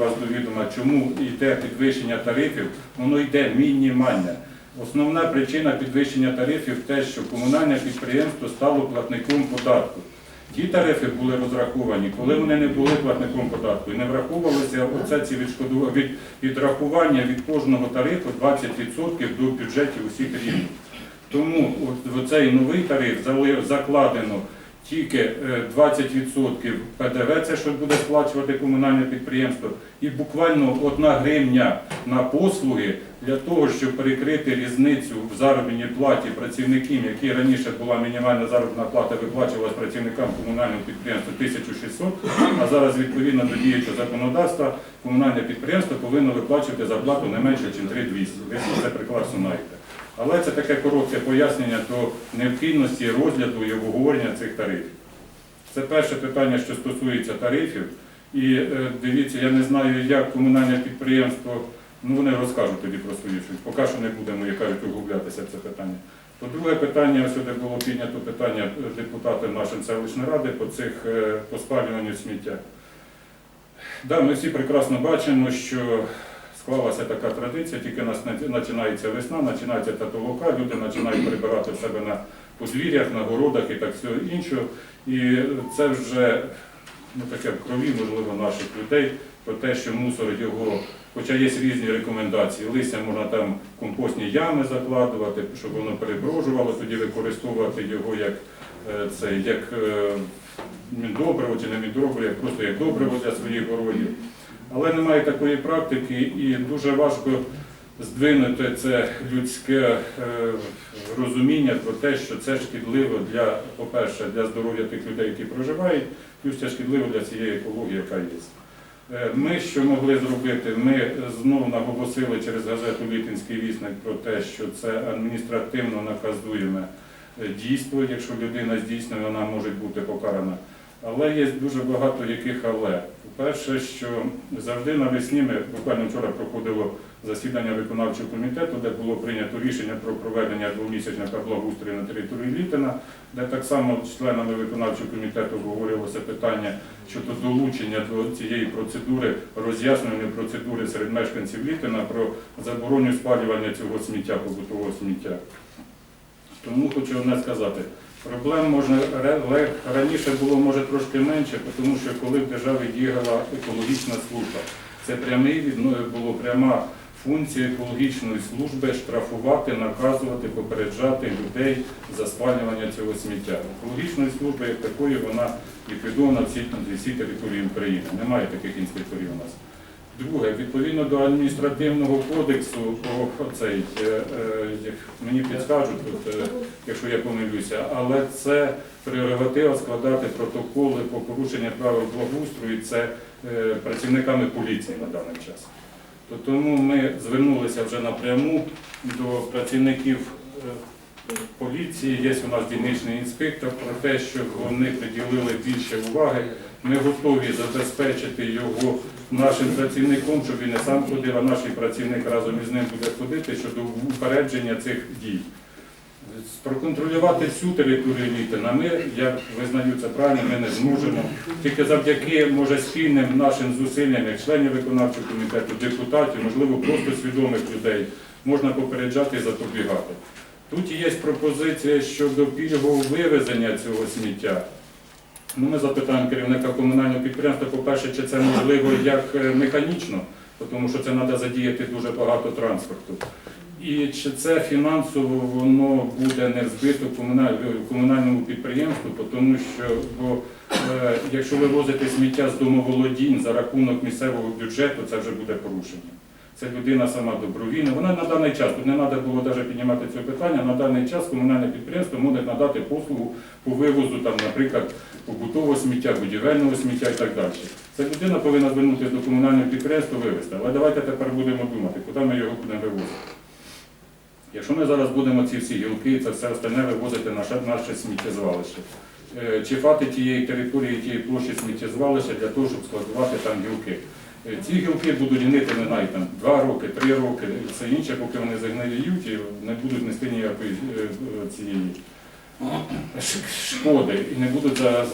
вас до відома, чому йде підвищення тарифів, воно йде мінімальне. Основна причина підвищення тарифів те, що комунальне підприємство стало платником податку. Ті тарифи були розраховані, коли вони не були платником податку і не враховувалися оце ці від, відрахування від кожного тарифу 20% до бюджетів усіх рівнів. Тому в цей новий тариф закладено тільки е, 20% ПДВ, це що буде сплачувати комунальне підприємство, і буквально одна гривня на послуги для того, щоб перекрити різницю в заробітній платі працівників, які раніше була мінімальна заробітна плата виплачувалась працівникам комунального підприємства 1600, а зараз відповідно до діючого законодавства комунальне підприємство повинно виплачувати зарплату не менше, ніж 3200. Ви це прекрасно знаєте. Але це таке коротке пояснення до необхідності розгляду і обговорення цих тарифів. Це перше питання, що стосується тарифів. І е, дивіться, я не знаю, як комунальне підприємство, ну вони розкажуть тоді про свою щось. Поки що не будемо, як кажуть, углублятися в це питання. По-друге питання, сюди було піднято питання е, депутатів нашої селищної ради по цих е, по спалюванню сміття. Да, ми всі прекрасно бачимо, що склалася така традиція, тільки нас починається весна, починається татолока, люди починають прибирати в себе на подвір'ях, на городах і так все інше. І це вже ну, таке в крові, можливо, наших людей про те, що мусор його, хоча є різні рекомендації, листя можна там компостні ями закладувати, щоб воно переброжувало, тоді використовувати його як е, це, як е, міндобриво чи не міндобриво, просто як добриво для своїх городів. Але немає такої практики і дуже важко здвинути це людське е, розуміння про те, що це шкідливо для, по-перше, для здоров'я тих людей, які проживають, плюс це шкідливо для цієї екології, яка є. Е, Ми що могли зробити? Ми знову наголосили через газету Літинський вісник про те, що це адміністративно наказуєме е, дійство. Якщо людина здійснює, вона може бути покарана. Але є дуже багато яких але. По-перше, що завжди навесні ми буквально вчора проходило засідання виконавчого комітету, де було прийнято рішення про проведення двомісячного благоустрою на території Літина, де так само членами виконавчого комітету обговорювалося питання щодо долучення до цієї процедури, роз'яснювальної процедури серед мешканців Літина про забороню спалювання цього сміття, побутового сміття. Тому хочу одне сказати. Проблем можна раніше було може трошки менше, тому що коли в державі діяла екологічна служба, це прямий відно було пряма функція екологічної служби штрафувати, наказувати, попереджати людей за спалювання цього сміття. Екологічної служби як такої вона ліквідована всі на всій території України. Немає таких інспекторів у нас. Друге, відповідно до адміністративного кодексу, оцей, е, е, мені підскажуть, от, е, якщо я помилюся, але це прерогатива складати протоколи по порушенню правил благоустрою, це працівниками поліції на даний час. То тому ми звернулися вже напряму до працівників поліції. Є у нас дільничний інспектор про те, щоб вони приділили більше уваги. Ми готові забезпечити його нашим працівником, щоб він не сам ходив, а наш працівник разом із ним буде ходити щодо упередження цих дій. Проконтролювати всю територію Літина ми, я визнаю це правильно, ми не зможемо. Тільки завдяки може спільним нашим зусиллям, як членів виконавчого комітету, депутатів, можливо, просто свідомих людей, можна попереджати і запобігати. Тут є пропозиція щодо пільгового вивезення цього сміття. Ну, ми запитаємо керівника комунального підприємства, по-перше, чи це можливо як е, механічно, тому що це треба задіяти дуже багато транспорту. І чи це фінансово воно буде не збито комуналь- комунальному підприємству, тому що бо, е, якщо вивозити сміття з домоволодінь за рахунок місцевого бюджету, це вже буде порушення. Це людина сама добровільна. Вона на даний час, тут не треба було навіть піднімати це питання, на даний час комунальне підприємство може надати послугу по вивозу, там, наприклад, побутового сміття, будівельного сміття і так далі. Ця людина повинна звернутися до комунального підприємства вивезти. Але давайте тепер будемо думати, куди ми його будемо вивозити. Якщо ми зараз будемо ці всі гілки, це все остальне вивозити на наше, сміттєзвалище, е, чи фати тієї території, тієї площі сміттєзвалища для того, щоб складувати там гілки. Е, Ці гілки будуть гнити не знаю, там, два роки, три роки, і все інше, поки вони загниють і не будуть нести ніякої е, е, цієї шкоди і не будуть за,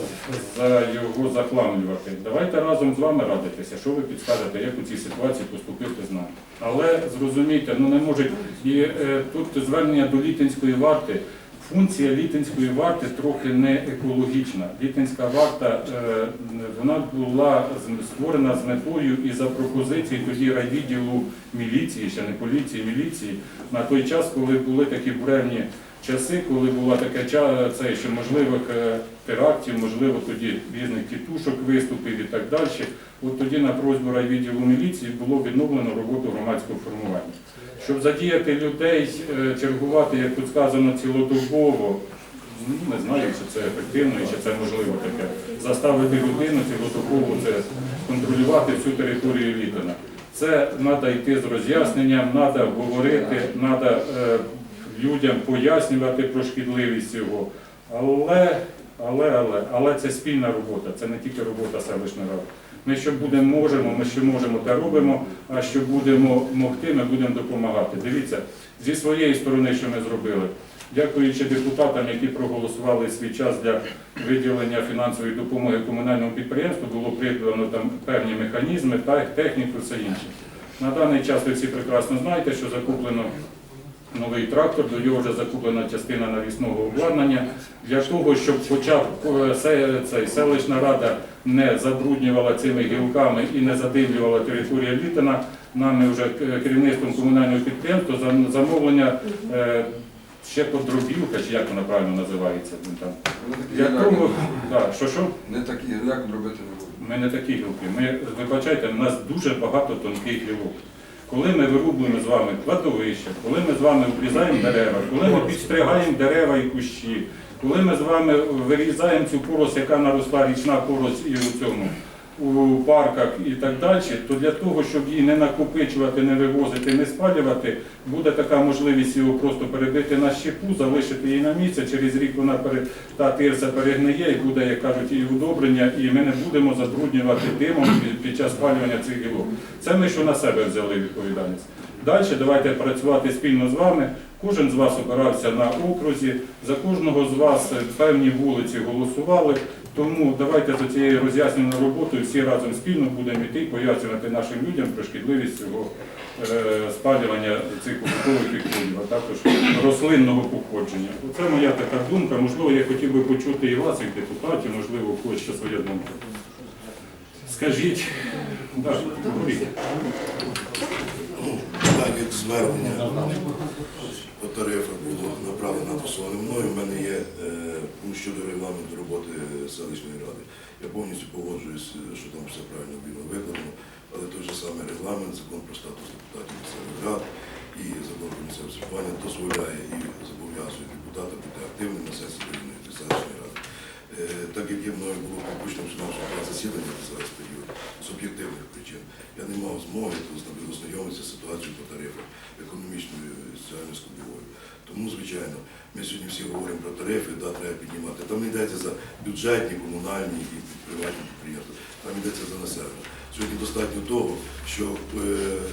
за його захламлювати. Давайте разом з вами радитися, що ви підскажете, як у цій ситуації поступити з нами. Але зрозумійте, ну не можуть і тут звернення до літинської варти. Функція літинської варти трохи не екологічна. Літинська варта е, вона була створена з метою і за пропозиції тоді райвідділу міліції, ще не поліції, міліції, на той час, коли були такі буревні часи, коли була таке ча- це ще можливих е, терактів, можливо, тоді різних тітушок, виступів і так далі. От тоді на просьбу райвідділу міліції було відновлено роботу громадського формування. Щоб задіяти людей, е, чергувати, як тут сказано, цілодобово, ну, не знаю, чи це ефективно і чи це можливо таке. Заставити людину цілодобово це контролювати всю територію Літина. Це треба йти з роз'ясненням, треба говорити, треба людям пояснювати про шкідливість цього. Але, але, але, але це спільна робота, це не тільки робота селищної ради. Ми що будемо можемо, ми що можемо, те робимо, а що будемо могти, ми будемо допомагати. Дивіться, зі своєї сторони, що ми зробили. Дякуючи депутатам, які проголосували свій час для виділення фінансової допомоги комунальному підприємству, було придбано там певні механізми, тех- техніку, все інше. На даний час ви всі прекрасно знаєте, що закуплено новий трактор, до нього вже закуплена частина навісного обладнання. Для того, щоб хоча б е, цей, селищна рада не забруднювала цими гілками і не задимлювала територію Літина, нами вже керівництвом комунального підприємства замовлення е, ще подробілка, чи як вона правильно називається. Там. Вони такі Для да, що що? не такі гіляки робити не. Ми не такі гілки. Ми, вибачайте, у нас дуже багато тонких гілок. Коли ми вирубуємо з вами кладовище, коли ми з вами обрізаємо дерева, коли ми підстригаємо дерева і кущі, коли ми з вами вирізаємо цю порос, яка наросла річна порос і у цьому у парках і так далі, то для того, щоб її не накопичувати, не вивозити, не спалювати, буде така можливість його просто перебити на щепу, залишити її на місце. Через рік вона та тирса перегниє і буде, як кажуть, і удобрення, і ми не будемо забруднювати димом під, час спалювання цих гілок. Це ми що на себе взяли відповідальність. Далі давайте працювати спільно з вами. Кожен з вас обирався на окрузі, за кожного з вас певні вулиці голосували. Тому давайте за цією роз'ясненою роботою всі разом спільно будемо йти пояснювати нашим людям про шкідливість цього е, спалювання цих побутових відходів, а також рослинного походження. Оце моя така думка. Можливо, я хотів би почути і вас, як депутатів, можливо, когось ще своя думка. Скажіть. Так, як звернення по тарифах було направлено написано мною. У мене є е, пункт щодо регламенту роботи селищної ради. Я повністю погоджуюсь, е, що там все правильно було виконано, але той же самий регламент, закон про статус депутатів місцевих рад і закон про місцеве дозволяє і зобов'язує депутата бути активним на сесії районної та селищної ради. Е, Так як є мною було пропущено два засідання за весь період з об'єктивних причин, я не мав змоги ознайомитися з ситуацією по тарифах економічною і соціально-складовою. Тому, звичайно, ми сьогодні всі говоримо про тарифи, да, треба піднімати. Там не йдеться за бюджетні, комунальні і приватні підприємства, там йдеться за населення. Сьогодні достатньо того, що е,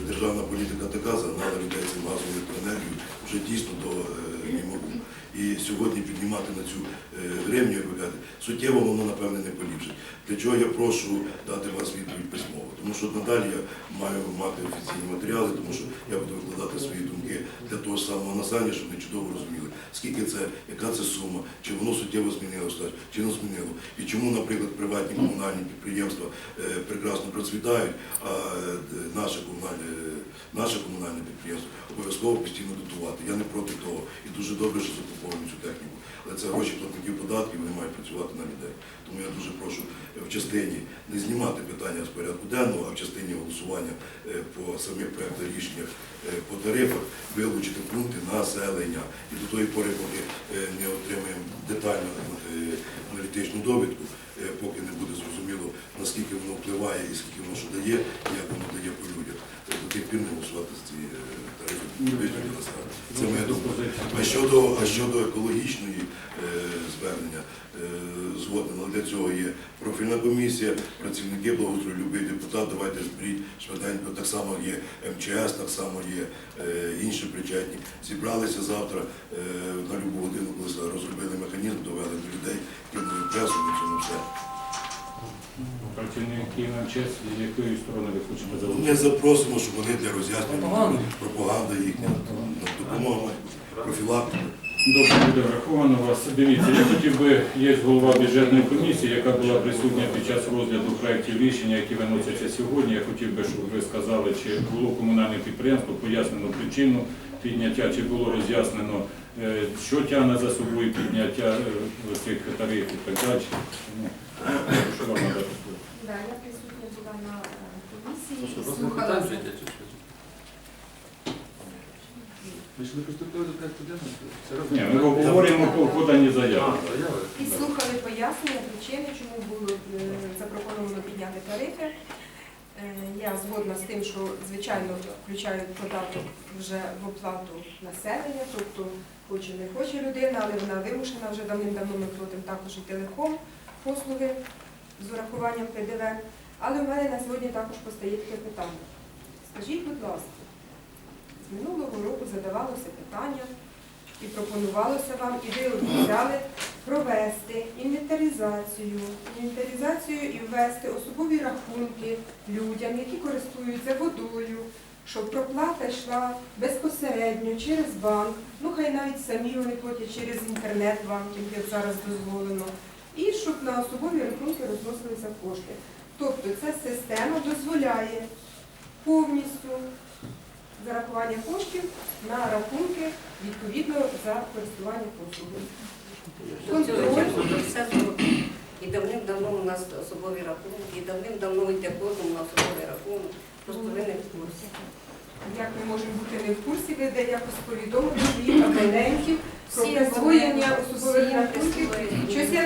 державна політика така загнала людей газом електроенергію вже дійсно до е, мінімуму. І сьогодні піднімати на цю е, гривню, як ви кажете, суттєво воно, напевне, не поліпшить. Для чого я прошу дати вас відповідь письмово? Тому що надалі я маю мати офіційні матеріали, тому що я буду викладати свої думки для того самого населення, щоб вони чудово розуміли, скільки це, яка це сума, чи воно суттєво змінилося, чи не змінило. І чому, наприклад, приватні комунальні підприємства е, прекрасно процвітають, а е, наше комунальне, наше комунальне підприємство обов'язково постійно дотувати. Я не проти того. І дуже добре, що цю техніку. Але це гроші платників податків, вони мають працювати на людей. Тому я дуже прошу е, в частині не знімати питання з порядку денного, а в частині голосування е, по самих проєктах рішеннях е, по тарифах вилучити пункти населення. І до тої пори, поки не отримаємо детальну аналітичну довідку, поки не буде зрозуміло, наскільки воно впливає і скільки воно що дає, як воно дає по людях. До тих пір не голосувати за ці Це моя думка. А щодо, а щодо екологічної е, звернення, е, згоден, але Для цього є профільна комісія, працівники благоустрою, любий депутат, давайте зберіть швиденько, так само є МЧС, так само є е, інші причетні. Зібралися завтра е, на любу годину, коли розробили механізм, довели до людей, кинули пресу, і цьому все. Працівники на честь, з якої сторони ви хочете Ми залучити? запросимо, щоб вони для роз'яснення, пропаганда їхня, допомога, профілактика. Добре, буде враховано вас. Дивіться, я хотів би, є голова бюджетної комісії, яка була присутня під час розгляду проєктів рішення, які виносяться сьогодні. Я хотів би, щоб ви сказали, чи було комунальне підприємство, пояснено причину підняття, чи було роз'яснено, е, що тягне за собою підняття е, цих тарифів так далі. Що вам надати слово? Да, я присутня була на е, комісії Що, слухала. чи що? Ми ж не приступили до порядку денного? Це Ні, ми обговорюємо по поданні А, заяви. І слухали пояснення, причини, чому було е, запропоновано підняти тарифи. Е, Я згодна з тим, що звичайно включають податок вже в оплату населення, тобто хоче не хоче людина, але вона вимушена вже давним-давно ми платимо також і телеком послуги з урахуванням ПДВ. Але в мене на сьогодні також постає таке питання. Скажіть, будь ласка, з минулого року задавалося питання і пропонувалося вам, і ви обіцяли провести інвентаризацію, інвентаризацію і ввести особові рахунки людям, які користуються водою, щоб проплата йшла безпосередньо через банк, ну хай навіть самі вони платять через інтернет-банкінг, як зараз дозволено, і щоб на особові рахунки розносилися кошти. Тобто ця система дозволяє повністю зарахування коштів на рахунки відповідно за користування послугою. Контроль. Все зроблено. І давним-давно у нас особові рахунки, і давним-давно йде кожному на особовий рахунок. Просто ви не в курсі. Як ми можемо бути не в курсі, ви де якось повідомити своїх абонентів про Всі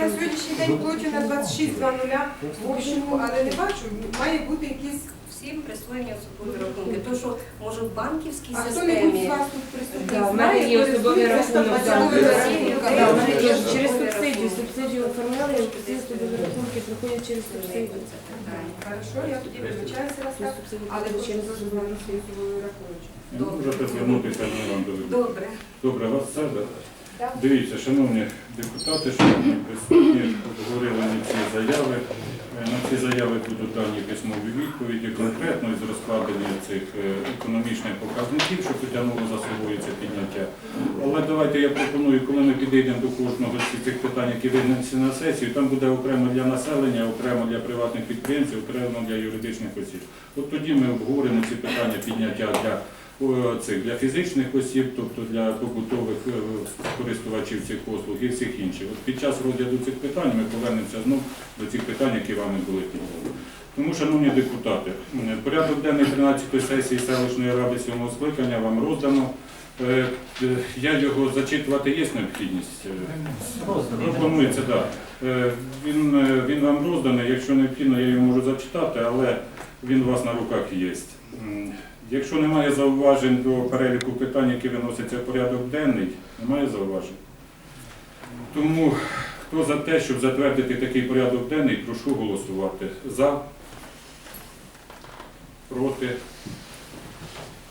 на сьогоднішній день плачу на 26.00 в общому, але не бачу, має бути якісь... Всім присвоєні особові рахунки. То, що може в банківській А хто-небудь з системі. вас тут присутній Да, в мене є користується рахунок, да. особовими Всі? Да, в мене є Через субсидію, субсидію оформляли, і всі собі рахунки приходять через субсидію. Хорошо, я тоді вибачаюся вас Всі так, субсидії але через свій особовий рахунок. Можете звернутися. Добре. Добре, вас все? да? Дивіться, шановні депутати, шановні присутні, обговорили ці заяви. Е, На ці заяви будуть дані письмові відповіді, конкретно із розкладення цих е, економічних показників, що потягнуло за собою це підняття. Але давайте я пропоную, коли ми підійдемо до кожного з цих питань, які винесені на сесію, там буде окремо для населення, окремо для приватних підприємців, окремо для юридичних осіб. От тоді ми обговоримо ці питання підняття для цих для фізичних осіб, тобто для побутових е, користувачів цих послуг і всіх інших. От під час розгляду цих питань ми повернемося знов до цих питань, які вами були підняті. Тому, шановні депутати, порядок денний 13-ї сесії селищної ради 7 скликання вам роздано. Е, е, Я його зачитувати є необхідність. Е, Пропонується, так. Він, е, він вам розданий, якщо необхідно, я його можу зачитати, але він у вас на руках є. Якщо немає зауважень до переліку питань, які виносяться в порядок денний, немає зауважень. Тому хто за те, щоб затвердити такий порядок денний, прошу голосувати. За, проти,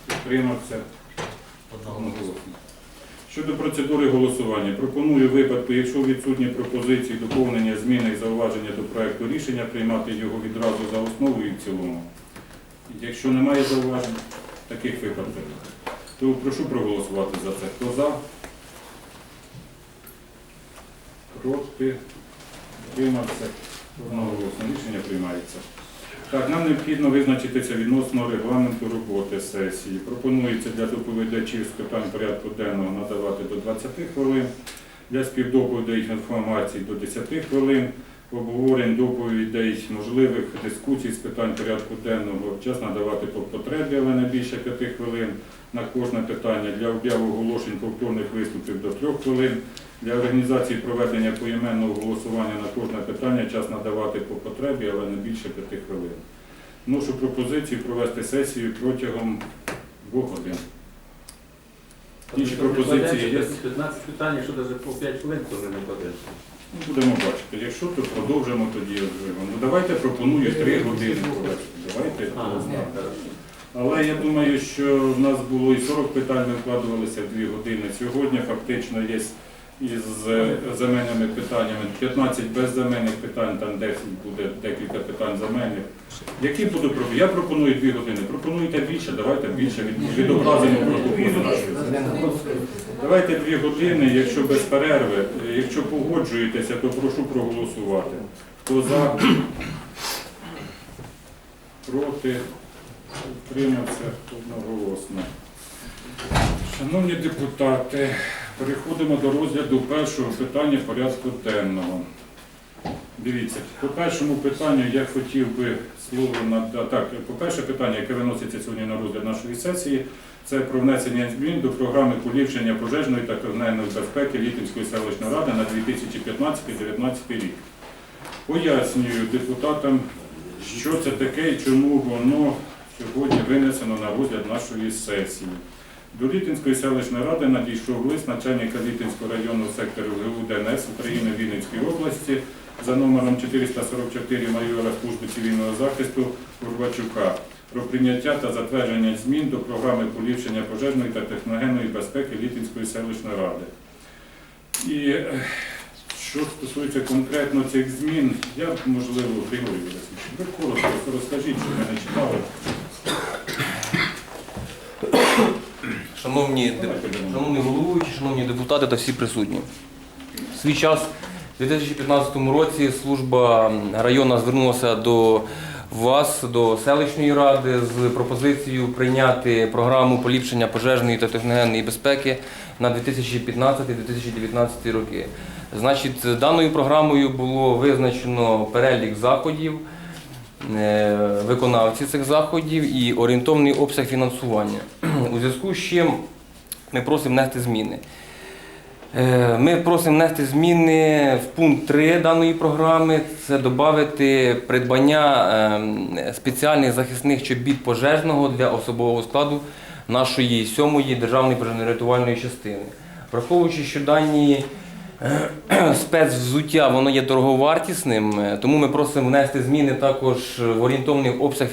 підтримався. Щодо процедури голосування, пропоную випадку, якщо відсутні пропозиції, доповнення, зміни і зауваження до проекту рішення, приймати його відразу за основу і в цілому. Якщо немає зауважень, таких випадках, то прошу проголосувати за це. Хто за? Проти? Утримався? Одноголосно. Рішення приймається. Так, нам необхідно визначитися відносно регламенту роботи сесії. Пропонується для доповідачів з питань порядку денного надавати до 20 хвилин, для співдоповідей інформації до 10 хвилин, обговорень доповідей можливих дискусій з питань порядку денного час надавати по потребі, але не більше 5 хвилин на кожне питання, для об'яви оголошень повторних виступів до 3 хвилин, для організації проведення поіменного голосування на кожне питання час надавати по потребі, але не більше 5 хвилин. Вношу пропозицію провести сесію протягом 2 годин. Інші пропозиції є? 15 питань, якщо навіть по 5 хвилин, то не кладеш. Ну, Будемо бачити. Якщо то продовжимо тоді. обживемо. Ну давайте пропоную три години. Давайте. Але я думаю, що в нас було і 40 питань, ми вкладувалися в 2 години. Сьогодні фактично є із земельними питаннями 15 безземельних питань, там 10 буде декілька питань земельних. Які буду пропонувати? Я пропоную 2 години. Пропонуйте більше, давайте більше від, відобразимо протоколі. Давайте 2 години, якщо без перерви. Якщо погоджуєтеся, то прошу проголосувати. Хто за? Проти? Утримався одноголосно. Шановні депутати, переходимо до розгляду першого питання порядку денного. Дивіться, по першому питанню я хотів би слово надати. Так, по перше питання, яке виноситься сьогодні на розгляд нашої сесії, це про внесення змін до програми поліпшення пожежної та кримінальної безпеки Літинської селищної ради на 2015-2019 рік. Пояснюю депутатам, що це таке і чому воно сьогодні винесено на розгляд нашої сесії. До Літинської селищної ради надійшов лист начальника Літинського районного сектору ГУ ДНС України Вінницької області за номером 444 майора Служби цивільного захисту Урбачука про прийняття та затвердження змін до програми поліпшення пожежної та техногенної безпеки Літинської селищної ради. І е, що стосується конкретно цих змін, я можливо, Григорій Олексійович, ви коротко розкажіть, що ми не читали. Шановні, шановні головуючі, шановні депутати та всі присутні. В свій час, у 2015 році, служба районна звернулася до вас, до селищної ради, з пропозицією прийняти програму поліпшення пожежної та техногенної безпеки на 2015-2019 роки. Значить, даною програмою було визначено перелік заходів, е, виконавці цих заходів і орієнтовний обсяг фінансування. У зв'язку з чим ми просимо внести зміни. Е, Ми просимо внести зміни в пункт 3 даної програми. Це додати придбання ем, спеціальних захисних чобіт пожежного для особового складу нашої сьомої державної пожежно-рятувальної частини. Враховуючи, що дані е, спецвзуття воно є дороговартісним, е, тому ми просимо внести зміни також в орієнтовний обсяг